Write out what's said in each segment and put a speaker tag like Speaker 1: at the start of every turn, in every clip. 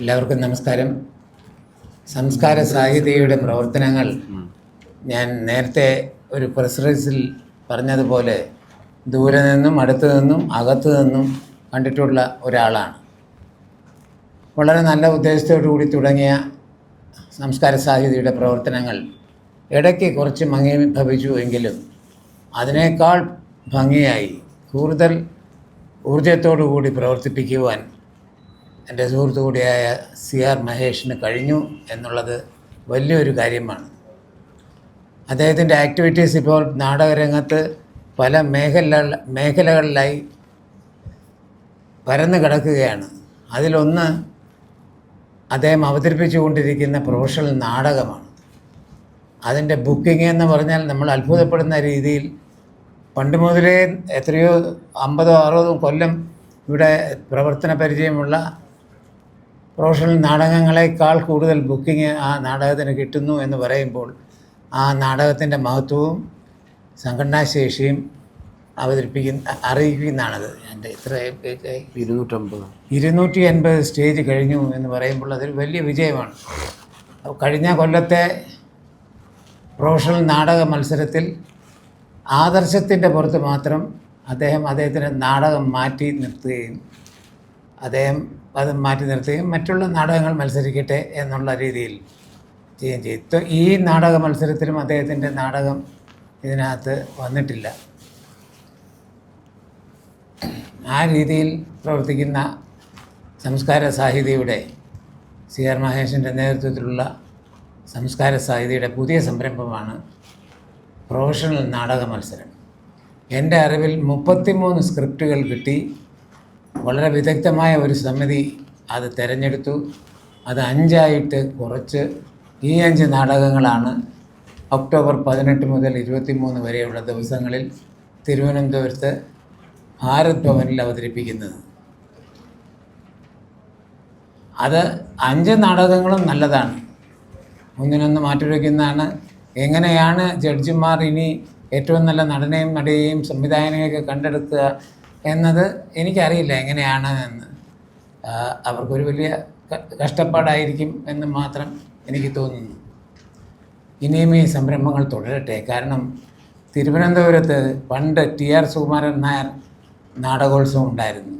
Speaker 1: എല്ലാവർക്കും നമസ്കാരം. സംസ്കാര സാഹിത്യയുടെ പ്രവർത്തനങ്ങൾ ഞാൻ നേരത്തെ ഒരു പ്രസ് റിലീസിൽ പറഞ്ഞതുപോലെ ദൂരെ നിന്നും അടുത്തു നിന്നും അകത്തു നിന്നും കണ്ടിട്ടുള്ള ഒരാളാണ്. വളരെ നല്ല ഉദ്ദേശത്തോടു കൂടി തുടങ്ങിയ സംസ്കാര സാഹിത്യയുടെ പ്രവർത്തനങ്ങൾ ഇടയ്ക്ക് കുറച്ച് മങ്ങീഭവിച്ചു എങ്കിലും അതിനേക്കാൾ ഭംഗിയായി കൂടുതൽ ഊർജത്തോടു കൂടി പ്രവർത്തിപ്പിക്കുവാൻ എന്റെ സുഹൃത്തു കൂടിയായ സി ആർ മഹേഷിന് കഴിഞ്ഞു എന്നുള്ളത് വലിയൊരു കാര്യമാണ്. അദ്ദേഹത്തിന്റെ ആക്ടിവിറ്റീസ് ഇപ്പോൾ നാടകരംഗത്ത് പല മേഖല മേഖലകളിലായി പരന്നു കിടക്കുകയാണ്. അതിലൊന്ന് അദ്ദേഹം അവതരിപ്പിച്ചുകൊണ്ടിരിക്കുന്ന പ്രൊഫഷണൽ നാടകമാണ്. അതിന്റെ ബുക്കിംഗ് എന്ന് പറഞ്ഞാൽ നമ്മൾ അത്ഭുതപ്പെടുന്ന രീതിയിൽ പണ്ട് മുതലേ എത്രയോ അമ്പതോ അറുപതോ കൊല്ലം ഇവിടെ പ്രവർത്തന പരിചയമുള്ള പ്രൊഫഷണൽ നാടകങ്ങളെക്കാൾ കൂടുതൽ ബുക്കിംഗ് ആ നാടകത്തിന് കിട്ടുന്നു എന്ന് പറയുമ്പോൾ ആ നാടകത്തിന്റെ മഹത്വവും സംഘടനാശേഷിയും അവതരിപ്പിക്കുന്ന അറിയിക്കുന്നതാണത്. എന്റെ ഇത്ര
Speaker 2: ഇരുന്നൂറ്റമ്പത്.
Speaker 1: ഇരുന്നൂറ്റി എൺപത് സ്റ്റേജ് കഴിഞ്ഞു എന്ന് പറയുമ്പോൾ അതൊരു വലിയ വിജയമാണ്. കഴിഞ്ഞ കൊല്ലത്തെ പ്രൊഫഷണൽ നാടക മത്സരത്തിൽ ആദർശത്തിന്റെ പുറത്ത് മാത്രം അദ്ദേഹം അദ്ദേഹത്തിന്റെ നാടകം മാറ്റി നിർത്തുകയും അദ്ദേഹം അത് മാറ്റി നിർത്തുകയും മറ്റുള്ള നാടകങ്ങൾ മത്സരിക്കട്ടെ എന്നുള്ള രീതിയിൽ ചെയ്യുകയും ചെയ്തു. ഈ നാടക മത്സരത്തിലും അദ്ദേഹത്തിന്റെ നാടകം ഇതിനകത്ത് വന്നിട്ടില്ല. ആ രീതിയിൽ പ്രവർത്തിക്കുന്ന സംസ്കാര സാഹിതിയുടെ സി ആർ മഹേഷിന്റെ നേതൃത്വത്തിലുള്ള സംസ്കാര സാഹിതിയുടെ പുതിയ സംരംഭമാണ് പ്രൊഫഷണൽ നാടക മത്സരം. എന്റെ അറിവിൽ മുപ്പത്തിമൂന്ന് സ്ക്രിപ്റ്റുകൾ കിട്ടി. വളരെ വിദഗ്ധമായ ഒരു സമിതി അത് തിരഞ്ഞെടുത്തു. അത് അഞ്ചായിട്ട് കുറച്ച് ഈ അഞ്ച് നാടകങ്ങളാണ് ഒക്ടോബർ പതിനെട്ട് മുതൽ ഇരുപത്തിമൂന്ന് വരെയുള്ള ദിവസങ്ങളിൽ തിരുവനന്തപുരത്ത് ഭാരത് ഭവനിൽ അവതരിപ്പിക്കുന്നത്. അത് അഞ്ച് നാടകങ്ങളും നല്ലതാണ്. ഒന്നിനൊന്ന് മാറ്റിവെക്കുന്നതാണ്. എങ്ങനെയാണ് ജഡ്ജിമാർ ഇനി ഏറ്റവും നല്ല നടനെയും നടിയെയും സംവിധായകനെയൊക്കെ കണ്ടെടുക്കുക? എന്നത് എനിക്കറിയില്ല എങ്ങനെയാണ് എന്ന്. അവർക്കൊരു വലിയ കഷ്ടപ്പാടായിരിക്കും എന്ന് മാത്രം എനിക്ക് തോന്നുന്നു. ഇനിയും ഈ സംരംഭങ്ങൾ തുടരട്ടെ. കാരണം തിരുവനന്തപുരത്ത് പണ്ട് ടി ആർ സുകുമാരൻ നായർ നാടകോത്സവം ഉണ്ടായിരുന്നു.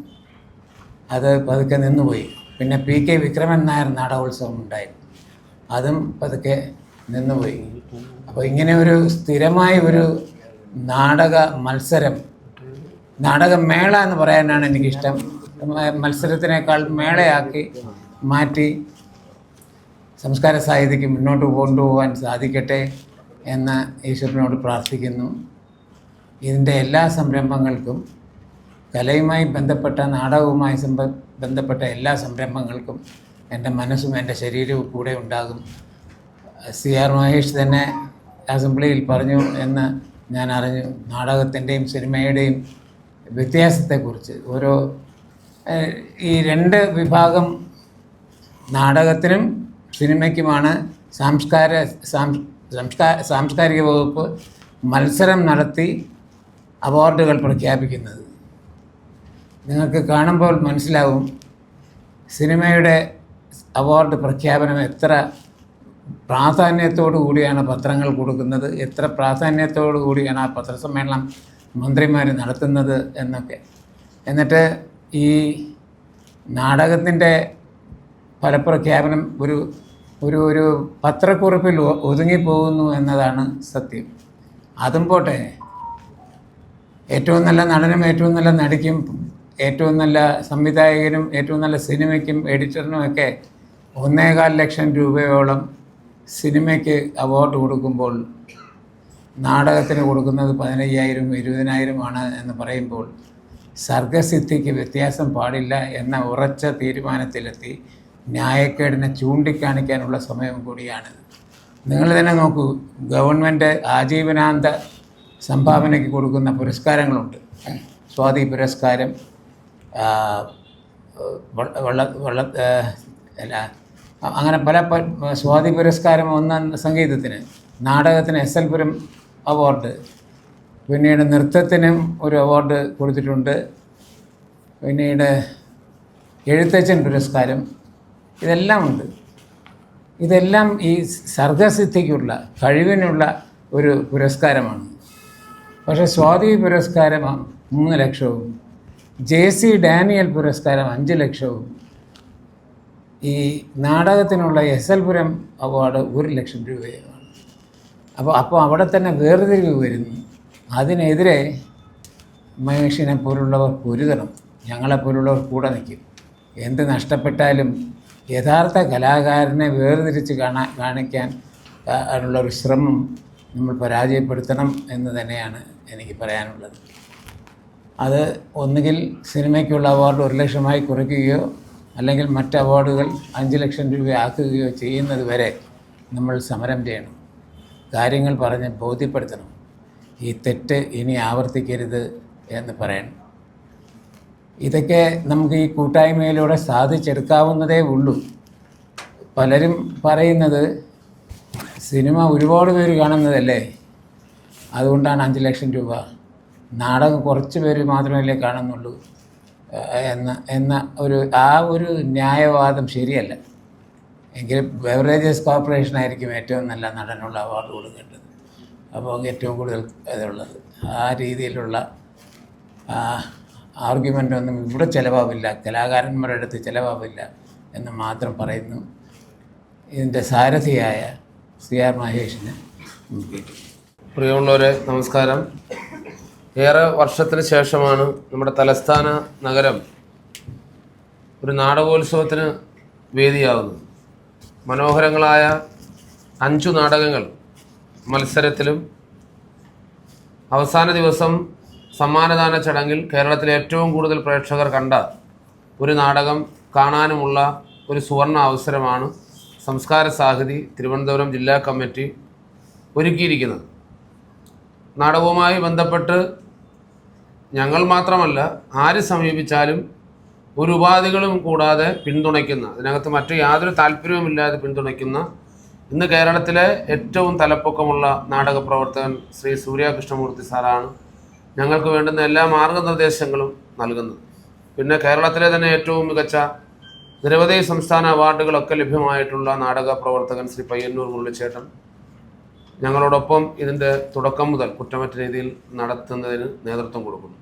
Speaker 1: അത് പതുക്കെ നിന്നുപോയി. പിന്നെ പി കെ വിക്രമൻ നായർ നാടകോത്സവം ഉണ്ടായിരുന്നു. അതും പതുക്കെ നിന്നുപോയി. അപ്പോൾ ഇങ്ങനെ ഒരു സ്ഥിരമായ ഒരു നാടക മത്സരം നാടകമേള എന്ന് പറയാനാണ് എനിക്കിഷ്ടം. മത്സരത്തിനേക്കാൾ മേളയാക്കി മാറ്റി സംസ്കാര സാഹിത്യക്ക് മുന്നോട്ട് കൊണ്ടുപോകാൻ സാധിക്കട്ടെ എന്ന് ഈശ്വരനോട് പ്രാർത്ഥിക്കുന്നു. ഇതിന്റെ എല്ലാ സംരംഭങ്ങൾക്കും കലയുമായി ബന്ധപ്പെട്ട നാടകവുമായി ബന്ധപ്പെട്ട എല്ലാ സംരംഭങ്ങൾക്കും എന്റെ മനസ്സും എന്റെ ശരീരവും കൂടെ ഉണ്ടാകും. സി ആർ മഹേഷ് തന്നെ അസംബ്ലിയിൽ പറഞ്ഞു എന്ന് ഞാൻ അറിഞ്ഞു. നാടകത്തിന്റെയും സിനിമയുടെയും വ്യത്യാസത്തെക്കുറിച്ച്. ഓരോ ഈ രണ്ട് വിഭാഗം നാടകത്തിനും സിനിമയ്ക്കുമാണ് സാംസ്കാര സംസ്കാ സാംസ്കാരിക വകുപ്പ് മത്സരം നടത്തി അവാർഡുകൾ പ്രഖ്യാപിക്കുന്നത്. നിങ്ങൾക്ക് കാണുമ്പോൾ മനസ്സിലാവും സിനിമയുടെ അവാർഡ് പ്രഖ്യാപനം എത്ര പ്രാധാന്യത്തോടു കൂടിയാണ് പത്രങ്ങൾ കൊടുക്കുന്നത് എത്ര പ്രാധാന്യത്തോടു കൂടിയാണ് ആ പത്രസമ്മേളനം മന്ത്രിമാർ നടത്തുന്നത് എന്നൊക്കെ. എന്നിട്ട് ഈ നാടകത്തിന്റെ ഫലപ്രഖ്യാപനം ഒരു ഒരു ഒരു പത്രക്കുറിപ്പിൽ ഒതുങ്ങിപ്പോകുന്നു എന്നതാണ് സത്യം. അതും പോട്ടെ. ഏറ്റവും നല്ല നടനും ഏറ്റവും നല്ല നടിക്കും ഏറ്റവും നല്ല സംവിധായകനും ഏറ്റവും നല്ല സിനിമയ്ക്കും എഡിറ്ററിനും ഒക്കെ ഒന്നേകാൽ ലക്ഷം രൂപയോളം സിനിമയ്ക്ക് അവാർഡ് കൊടുക്കുമ്പോൾ നാടകത്തിന് കൊടുക്കുന്നത് പതിനയ്യായിരം ഇരുപതിനായിരമാണ് എന്ന് പറയുമ്പോൾ സർഗസിദ്ധിക്ക് വ്യത്യാസം പാടില്ല എന്ന ഉറച്ച തീരുമാനത്തിലെത്തി ന്യായക്കേടിനെ ചൂണ്ടിക്കാണിക്കാനുള്ള സമയം കൂടിയാണിത് നിങ്ങൾ തന്നെ നോക്കൂ ഗവൺമെന്റ് ആജീവനാന്ത സംഭാവനയ്ക്ക് കൊടുക്കുന്ന പുരസ്കാരങ്ങളുണ്ട്. സ്വാതി പുരസ്കാരം വള്ള- വള്ള അല്ല അങ്ങനെ പല സ്വാതി പുരസ്കാരം ഒന്നാം സംഗീതത്തിന് നാടകത്തിന് എസ് എൽ പുരം അവാർഡ്. പിന്നീട് നൃത്തത്തിനും ഒരു അവാർഡ് കൊടുത്തിട്ടുണ്ട്. പിന്നീട് എഴുത്തച്ഛൻ പുരസ്കാരം. ഇതെല്ലാം ഉണ്ട്. ഇതെല്ലാം ഈ സർഗസിദ്ധിക്കുള്ള കഴിവിനുള്ള ഒരു പുരസ്കാരമാണ്. പക്ഷേ സ്വാതി പുരസ്കാരം മൂന്ന് ലക്ഷവും ജെ സി ഡാനിയൽ പുരസ്കാരം അഞ്ച് ലക്ഷവും ഈ നാടകത്തിനുള്ള എസ് എൽ പുരം അവാർഡ് ഒരു ലക്ഷം രൂപയാണ്. അപ്പോൾ അപ്പോൾ അവിടെ തന്നെ വേർതിരിവ് വരുന്നു. അതിനെതിരെ മഹേഷിനെ പോലുള്ളവർ പൊരുതണം. ഞങ്ങളെപ്പോലുള്ളവർ കൂടെ നിൽക്കും. എന്ത് നഷ്ടപ്പെട്ടാലും യഥാർത്ഥ കലാകാരനെ വേർതിരിച്ച് കാണാൻ കാണിക്കാൻ ഉള്ള ഒരു ശ്രമം നമ്മൾ പരാജയപ്പെടുത്തണം എന്ന് തന്നെയാണ് എനിക്ക് പറയാനുള്ളത്. അത് ഒന്നുകിൽ സിനിമയ്ക്കുള്ള അവാർഡ് ഒരു ലക്ഷമായി കുറയ്ക്കുകയോ അല്ലെങ്കിൽ മറ്റ് അവാർഡുകൾ അഞ്ച് ലക്ഷം രൂപയാക്കുകയോ ചെയ്യുന്നത് വരെ നമ്മൾ സമരം ചെയ്യണം. കാര്യങ്ങൾ പറഞ്ഞ് ബോധ്യപ്പെടുത്തണം. ഈ തെറ്റ് ഇനി ആവർത്തിക്കരുത് എന്ന് പറയണം. ഇതൊക്കെ നമുക്ക് ഈ കൂട്ടായ്മയിലൂടെ സാധിച്ചെടുക്കാവുന്നതേ ഉള്ളൂ. പലരും പറയുന്നത് സിനിമ ഒരുപാട് പേര് കാണുന്നതല്ലേ? അതുകൊണ്ടാണ് അഞ്ച് ലക്ഷം രൂപ. നാടകം കുറച്ച് പേര് മാത്രമല്ലേ കാണുന്നുള്ളൂ എന്ന എന്ന ഒരു ആ ഒരു ന്യായവാദം ശരിയല്ല. എങ്കിലും ബെവറേജസ് കോർപ്പറേഷൻ ആയിരിക്കും ഏറ്റവും നല്ല നടനുള്ള അവാർഡ് കൊടുക്കേണ്ടത്. അപ്പോൾ ഏറ്റവും കൂടുതൽ ഇതുള്ളത്. ആ രീതിയിലുള്ള ആർഗ്യുമെന്റ് ഒന്നും ഇവിടെ ചിലവാവില്ല. കലാകാരന്മാരുടെ അടുത്ത് ചിലവാവില്ല എന്ന് മാത്രം പറയുന്നു. ഇതിന്റെ സാരഥിയായ സി ആർ മഹേഷിന്
Speaker 2: പ്രിയമുള്ളവരെ നമസ്കാരം. ഏറെ വർഷത്തിന് ശേഷമാണ് നമ്മുടെ തലസ്ഥാന നഗരം ഒരു നാടകോത്സവത്തിന് വേദിയാവുന്നത്. മനോഹരങ്ങളായ അഞ്ചു നാടകങ്ങൾ മത്സരത്തിലും അവസാന ദിവസം സമ്മാനദാന ചടങ്ങിൽ കേരളത്തിലെ ഏറ്റവും കൂടുതൽ പ്രേക്ഷകർ കണ്ട ഒരു നാടകം കാണാനുമുള്ള ഒരു സുവർണ അവസരമാണ് സംസ്കാര സാഹിതി തിരുവനന്തപുരം ജില്ലാ കമ്മിറ്റി ഒരുക്കിയിരിക്കുന്നത്. നാടകവുമായി ബന്ധപ്പെട്ട് ഞങ്ങൾ മാത്രമല്ല ആര് സമീപിച്ചാലും ഒരു ഉപാധികളും കൂടാതെ പിന്തുണയ്ക്കുന്ന അതിനകത്ത് മറ്റു യാതൊരു താല്പര്യവുമില്ലാതെ പിന്തുണയ്ക്കുന്ന ഇന്ന് കേരളത്തിലെ ഏറ്റവും തലപ്പൊക്കമുള്ള നാടക പ്രവർത്തകൻ ശ്രീ സൂര്യകൃഷ്ണമൂർത്തി സാറാണ് ഞങ്ങൾക്ക് വേണ്ടുന്ന എല്ലാ മാർഗനിർദ്ദേശങ്ങളും നൽകുന്നത്. പിന്നെ കേരളത്തിലെ തന്നെ ഏറ്റവും മികച്ച നിരവധി സംസ്ഥാന അവാർഡുകളൊക്കെ ലഭ്യമായിട്ടുള്ള നാടക പ്രവർത്തകൻ ശ്രീ പയ്യന്നൂർ മുരളിച്ചേട്ടൻ. ഞങ്ങളോടൊപ്പം ഇതിന്റെ തുടക്കം മുതൽ കുറ്റമറ്റ രീതിയിൽ നടത്തുന്നതിന് നേതൃത്വം കൊടുക്കുന്നു.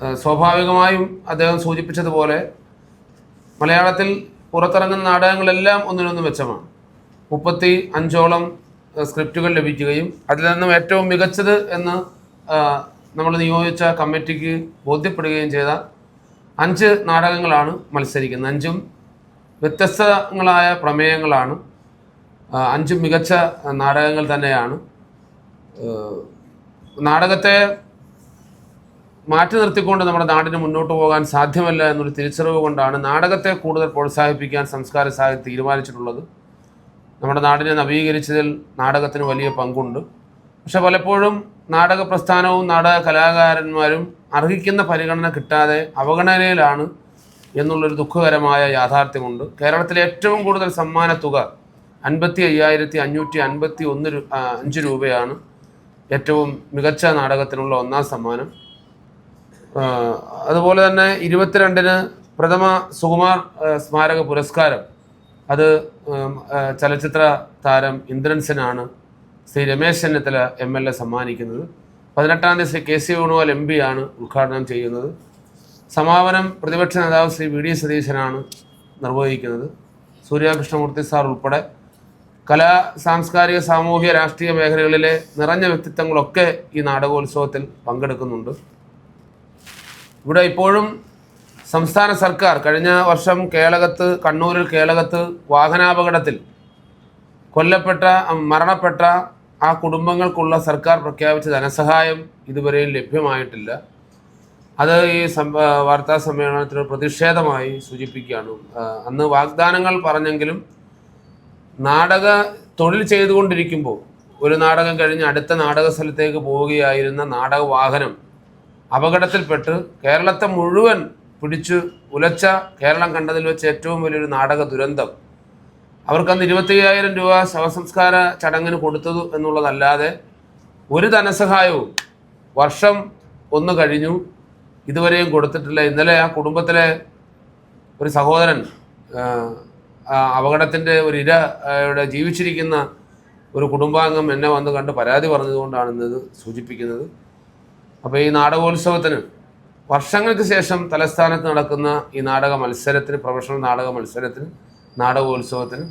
Speaker 2: സ്വാഭാവികമായും അദ്ദേഹം സൂചിപ്പിച്ചതുപോലെ മലയാളത്തിൽ പുറത്തിറങ്ങുന്ന നാടകങ്ങളെല്ലാം ഒന്നിനൊന്ന് മെച്ചമാണ്. മുപ്പത്തി അഞ്ചോളം സ്ക്രിപ്റ്റുകൾ ലഭിക്കുകയും അതിൽ നിന്നും ഏറ്റവും മികച്ചത് എന്ന് നമ്മൾ നിയോഗിച്ച കമ്മിറ്റിക്ക് ബോധ്യപ്പെടുകയും ചെയ്ത അഞ്ച് നാടകങ്ങളാണ് മത്സരിക്കുന്നത്. അഞ്ചും വ്യത്യസ്തങ്ങളായ പ്രമേയങ്ങളാണ്. അഞ്ച് മികച്ച നാടകങ്ങൾ തന്നെയാണ്. നാടകത്തെ മാറ്റി നിർത്തിക്കൊണ്ട് നമ്മുടെ നാടിന് മുന്നോട്ട് പോകാൻ സാധ്യമല്ല എന്നൊരു തിരിച്ചറിവ് കൊണ്ടാണ് നാടകത്തെ കൂടുതൽ പ്രോത്സാഹിപ്പിക്കാൻ സംസ്കാര സാഹിത്യം തീരുമാനിച്ചിട്ടുള്ളത്. നമ്മുടെ നാടിനെ നവീകരിച്ചതിൽ നാടകത്തിന് വലിയ പങ്കുണ്ട്. പക്ഷെ പലപ്പോഴും നാടക പ്രസ്ഥാനവും നാടക കലാകാരന്മാരും അർഹിക്കുന്ന പരിഗണന കിട്ടാതെ അവഗണനയിലാണ് എന്നുള്ളൊരു ദുഃഖകരമായ യാഥാർത്ഥ്യമുണ്ട്. കേരളത്തിലെ ഏറ്റവും കൂടുതൽ സമ്മാന തുക അൻപത്തി അയ്യായിരത്തി അഞ്ഞൂറ്റി അൻപത്തി ഒന്ന് അഞ്ച് രൂപയാണ് ഏറ്റവും മികച്ച നാടകത്തിനുള്ള ഒന്നാം സമ്മാനം. അതുപോലെ തന്നെ ഇരുപത്തിരണ്ടിന് പ്രഥമ സുകുമാർ സ്മാരക പുരസ്കാരം. അത് ചലച്ചിത്ര താരം ഇന്ദ്രൻസിനാണ്. Shri Ramesh Chennithala M L A സമ്മാനിക്കുന്നത്. പതിനെട്ടാം തീയതി Shri K C Venugopal M P ആണ് ഉദ്ഘാടനം ചെയ്യുന്നത്. സമാപനം പ്രതിപക്ഷ നേതാവ് ശ്രീ വി ഡി സതീശനാണ് നിർവഹിക്കുന്നത്. സൂര്യകൃഷ്ണമൂർത്തി സാർ ഉൾപ്പെടെ കലാ സാംസ്കാരിക സാമൂഹിക രാഷ്ട്രീയ മേഖലകളിലെ നിറഞ്ഞ വ്യക്തിത്വങ്ങളൊക്കെ ഈ നാടകോത്സവത്തിൽ പങ്കെടുക്കുന്നുണ്ട്. ഇവിടെ ഇപ്പോഴും സംസ്ഥാന സർക്കാർ കഴിഞ്ഞ വർഷം കേളകത്ത് കണ്ണൂരിൽ കേളകത്ത് വാഹനാപകടത്തിൽ കൊല്ലപ്പെട്ട മരണപ്പെട്ട ആ കുടുംബങ്ങൾക്കുള്ള സർക്കാർ പ്രഖ്യാപിച്ച ധനസഹായം ഇതുവരെയും ലഭ്യമായിട്ടില്ല. അത് ഈ വാർത്താ സമ്മേളനത്തിന് പ്രതിഷേധമായി സൂചിപ്പിക്കുകയാണ്. അന്ന് വാഗ്ദാനങ്ങൾ പറഞ്ഞെങ്കിലും നാടക തൊഴിൽ ചെയ്തുകൊണ്ടിരിക്കുമ്പോൾ ഒരു നാടകം കഴിഞ്ഞ് അടുത്ത നാടക സ്ഥലത്തേക്ക് പോവുകയായിരുന്ന നാടക വാഹനം അപകടത്തിൽപ്പെട്ട് കേരളത്തെ മുഴുവൻ പിടിച്ചു ഉലച്ച കേരളം കണ്ടതിൽ വെച്ച് ഏറ്റവും വലിയൊരു നാടക ദുരന്തം. അവർക്കന്ന് ഇരുപത്തയ്യായിരം രൂപ ശവസംസ്കാര ചടങ്ങിന് കൊടുത്തതു എന്നുള്ളതല്ലാതെ ഒരു ധനസഹായവും വർഷം ഒന്ന് കഴിഞ്ഞു ഇതുവരെയും കൊടുത്തിട്ടില്ല. ഇന്നലെ ആ കുടുംബത്തിലെ ഒരു സഹോദരൻ അപകടത്തിന്റെ ഒരു ഇര ജീവിച്ചിരിക്കുന്ന ഒരു കുടുംബാംഗം എന്നെ വന്ന് കണ്ട് പരാതി പറഞ്ഞതുകൊണ്ടാണ് ഇന്നത് സൂചിപ്പിക്കുന്നത്. അപ്പോൾ ഈ നാടകോത്സവത്തിന് വർഷങ്ങൾക്ക് ശേഷം തലസ്ഥാനത്ത് നടക്കുന്ന ഈ നാടക മത്സരത്തിന് പ്രൊഫഷണൽ നാടക മത്സരത്തിന് നാടകോത്സവത്തിന്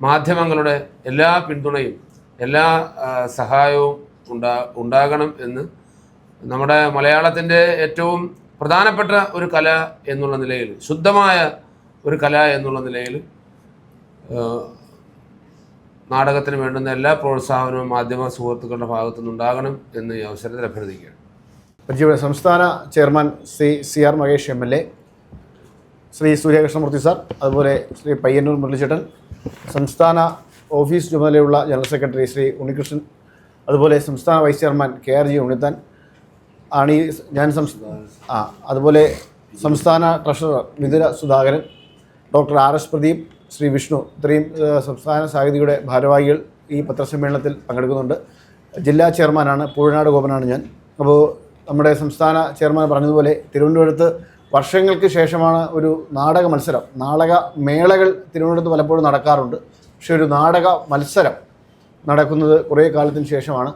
Speaker 2: മാധ്യമങ്ങളുടെ എല്ലാ പിന്തുണയും എല്ലാ സഹായവും ഉണ്ടാ ഉണ്ടാകണം എന്ന് നമ്മുടെ മലയാളത്തിന്റെ ഏറ്റവും പ്രധാനപ്പെട്ട ഒരു കല എന്നുള്ള നിലയിൽ ശുദ്ധമായ ഒരു കല എന്നുള്ള നിലയിൽ നാടകത്തിന് വേണ്ടുന്ന എല്ലാ പ്രോത്സാഹനവും മാധ്യമ സുഹൃത്തുക്കളുടെ ഭാഗത്തു നിന്നുണ്ടാകണം എന്ന് ഈ അവസരത്തിൽ അഭ്യർത്ഥിക്കുകയാണ്.
Speaker 3: പരിചയ സംസ്ഥാന chairman Shri C R Mahesh M L A Shri Suryakrishnamoorthy sir അതുപോലെ ശ്രീ പയ്യന്നൂർ മുരളിച്ചേട്ടൻ സംസ്ഥാന ഓഫീസ് ചുമതലയുള്ള ജനറൽ സെക്രട്ടറി ശ്രീ ഉണ്ണികൃഷ്ണൻ അതുപോലെ സംസ്ഥാന vice chairman K R G Unnithan ആണ് ഈ ഞാൻ ആ അതുപോലെ സംസ്ഥാന treasurer Mithula Sudhakaran doctor R S Pradeep Shri Vishnu ഇത്രയും സംസ്ഥാന സാഹിതിയുടെ ഭാരവാഹികൾ ഈ പത്രസമ്മേളനത്തിൽ പങ്കെടുക്കുന്നുണ്ട്. ജില്ലാ ചെയർമാനാണ് പൂഴനാട് ഗോപനാണ് ഞാൻ. അപ്പോൾ നമ്മുടെ സംസ്ഥാന ചെയർമാൻ പറഞ്ഞതുപോലെ തിരുവനന്തപുരത്ത് വർഷങ്ങൾക്ക് ശേഷമാണ് ഒരു നാടക മത്സരം. നാടക മേളകൾ തിരുവനന്തപുരത്ത് പലപ്പോഴും നടക്കാറുണ്ട്. പക്ഷേ ഒരു നാടക മത്സരം നടക്കുന്നത് കുറേ കാലത്തിന് ശേഷമാണ്.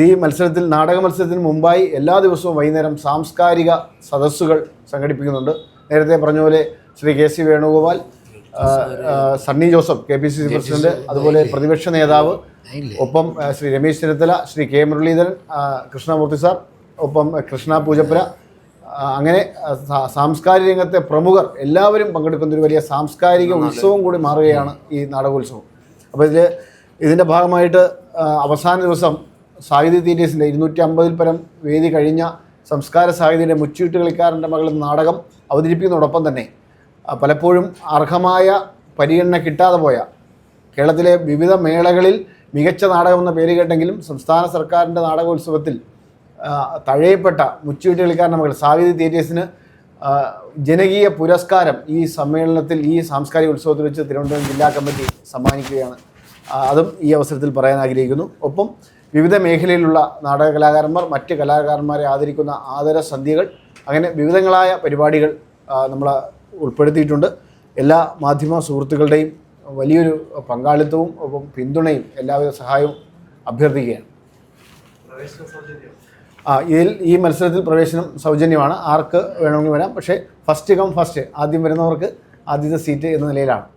Speaker 3: ഈ മത്സരത്തിൽ നാടക മത്സരത്തിന് മുമ്പായി എല്ലാ ദിവസവും വൈകുന്നേരം സാംസ്കാരിക സദസ്സുകൾ സംഘടിപ്പിക്കുന്നുണ്ട്. നേരത്തെ പറഞ്ഞ പോലെ Shri K C Venugopal Sunny Joseph K P C C president അതുപോലെ പ്രതിപക്ഷ നേതാവ് ഒപ്പം ശ്രീ രമേശ് ചെന്നിത്തല ശ്രീ കെ മുരളീധരൻ കൃഷ്ണമൂർത്തി സാർ ഒപ്പം കൃഷ്ണ പൂജപ്പുര അങ്ങനെ സാംസ്കാരിക രംഗത്തെ പ്രമുഖർ എല്ലാവരും പങ്കെടുക്കുന്ന ഒരു വലിയ സാംസ്കാരിക ഉത്സവം കൂടി മാറുകയാണ് ഈ നാടകോത്സവം. അപ്പോൾ ഇതിൽ ഇതിന്റെ ഭാഗമായിട്ട് അവസാന ദിവസം സാഹിത്യ തീറ്റേഴ്സിന്റെ ഇരുന്നൂറ്റി അമ്പതിൽ പരം വേദി കഴിഞ്ഞ സംസ്കാര സാഹിത്യത്തിന്റെ മുച്ചീട്ട് കളിക്കാരന്റെ മകൾ നാടകം അവതരിപ്പിക്കുന്നതോടൊപ്പം തന്നെ പലപ്പോഴും അർഹമായ പരിഗണന കിട്ടാതെ പോയ കേരളത്തിലെ വിവിധ മേളകളിൽ മികച്ച നാടകം എന്ന പേര് കേട്ടെങ്കിലും സംസ്ഥാന സർക്കാരിന്റെ നാടകോത്സവത്തിൽ തഴയപ്പെട്ട മുച്ചീട്ട് കളിക്കാരന്റെ മകൾ സാവിതി തേജസിന് ജനകീയ പുരസ്കാരം ഈ സമ്മേളനത്തിൽ ഈ സാംസ്കാരിക ഉത്സവത്തിൽ വെച്ച് തിരുവനന്തപുരം ജില്ലാ കമ്മിറ്റി സമ്മാനിക്കുകയാണ്. അതും ഈ അവസരത്തിൽ പറയാൻ ആഗ്രഹിക്കുന്നു. ഒപ്പം വിവിധ മേഖലയിലുള്ള നാടക കലാകാരന്മാർ മറ്റ് കലാകാരന്മാരെ ആദരിക്കുന്ന ആദര സന്ധ്യകൾ അങ്ങനെ വിവിധങ്ങളായ പരിപാടികൾ നമ്മൾ ഉൾപ്പെടുത്തിയിട്ടുണ്ട്. എല്ലാ മാധ്യമ സുഹൃത്തുക്കളുടെയും വലിയൊരു പങ്കാളിത്തവും ഒപ്പം പിന്തുണയും എല്ലാവിധ സഹായവും അഭ്യർത്ഥിക്കുകയാണ്. ഇതിൽ ഈ മത്സരത്തിൽ പ്രവേശനം സൗജന്യമാണ്. ആർക്ക് വേണമെങ്കിൽ വരാം. പക്ഷേ ഫസ്റ്റ് കം ഫസ്റ്റ് ആദ്യം വരുന്നവർക്ക് ആദ്യത്തെ സീറ്റ് എന്ന നിലയിലാണ്.